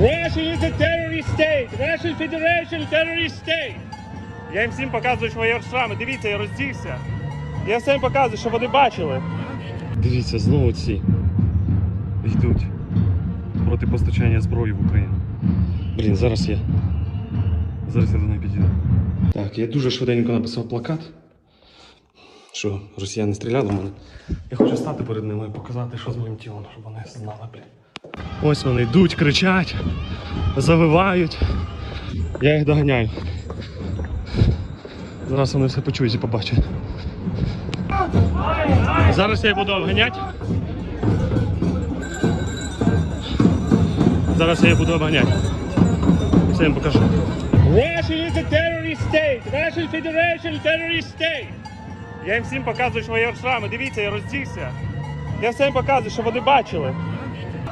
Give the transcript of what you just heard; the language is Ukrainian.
Russia is a terrorist state. Russian Federation terrorist state. Я їм всім показую свої шрами. Дивіться, я роздівся. Я всім показую, щоб вони бачили. Дивіться, знову ці йдуть проти постачання зброї в Україну. Блін, зараз я. Зараз я до неї підійду. Так, я дуже швиденько написав плакат, що росіяни стріляли в мене. Я хочу стати перед ними і показати, що з моїм тілом, щоб вони знали, блін. Ось вони йдуть, кричать, завивають. Я їх доганяю. Зараз вони все почують і побачать. Зараз я їх буду обганяти. Зараз я їх буду обганяти. Все їм покажу. Russia is a terrorist state. Russian Federation terrorist state. Я їм всім показую що свої шрами. Дивіться, я роздівся. Я всім показую, щоб вони бачили.